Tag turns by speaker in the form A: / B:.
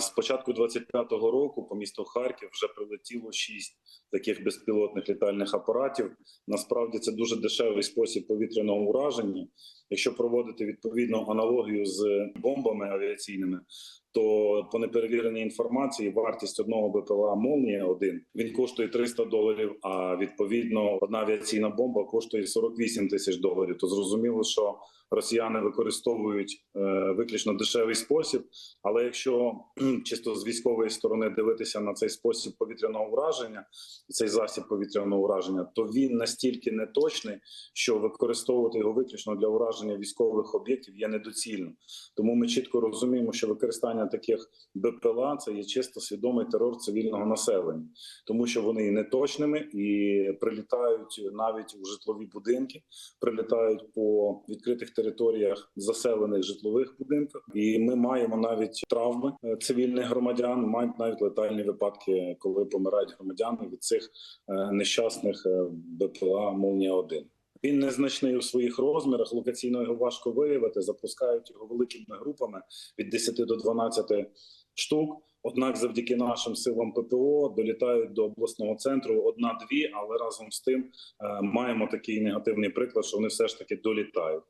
A: З початку 25-го року по місту Харків вже прилетіло шість таких безпілотних літальних апаратів. Насправді це дуже дешевий спосіб повітряного ураження. Якщо проводити відповідну аналогію з бомбами авіаційними, то по неперевіреній інформації вартість одного БПЛА Молнія 1 він коштує 300 доларів. А відповідно, одна авіаційна бомба коштує 48 тисяч доларів. То зрозуміло, що росіяни використовують е, виключно дешевий спосіб. Але якщо чисто з військової сторони дивитися на цей спосіб повітряного ураження, цей засіб повітряного ураження, то він настільки неточний, що використовувати його виключно для ураження військових об'єктів є недоцільно. Тому ми чітко розуміємо, що використання таких БПЛА це є чисто свідомий терор цивільного населення, тому що вони є неточними і прилітають навіть у житлові будинки, прилітають по відкритих територіях заселених житлових будинках, і ми маємо навіть травми е, цивільних громадян, мають навіть летальні випадки, коли помирають громадяни від цих е, нещасних е, БПЛА Молнія 1 він незначний у своїх розмірах. Локаційно його важко виявити. Запускають його великими групами від 10 до 12 штук. Однак, завдяки нашим силам ППО долітають до обласного центру одна-дві, але разом з тим е, маємо такий негативний приклад, що вони все ж таки долітають.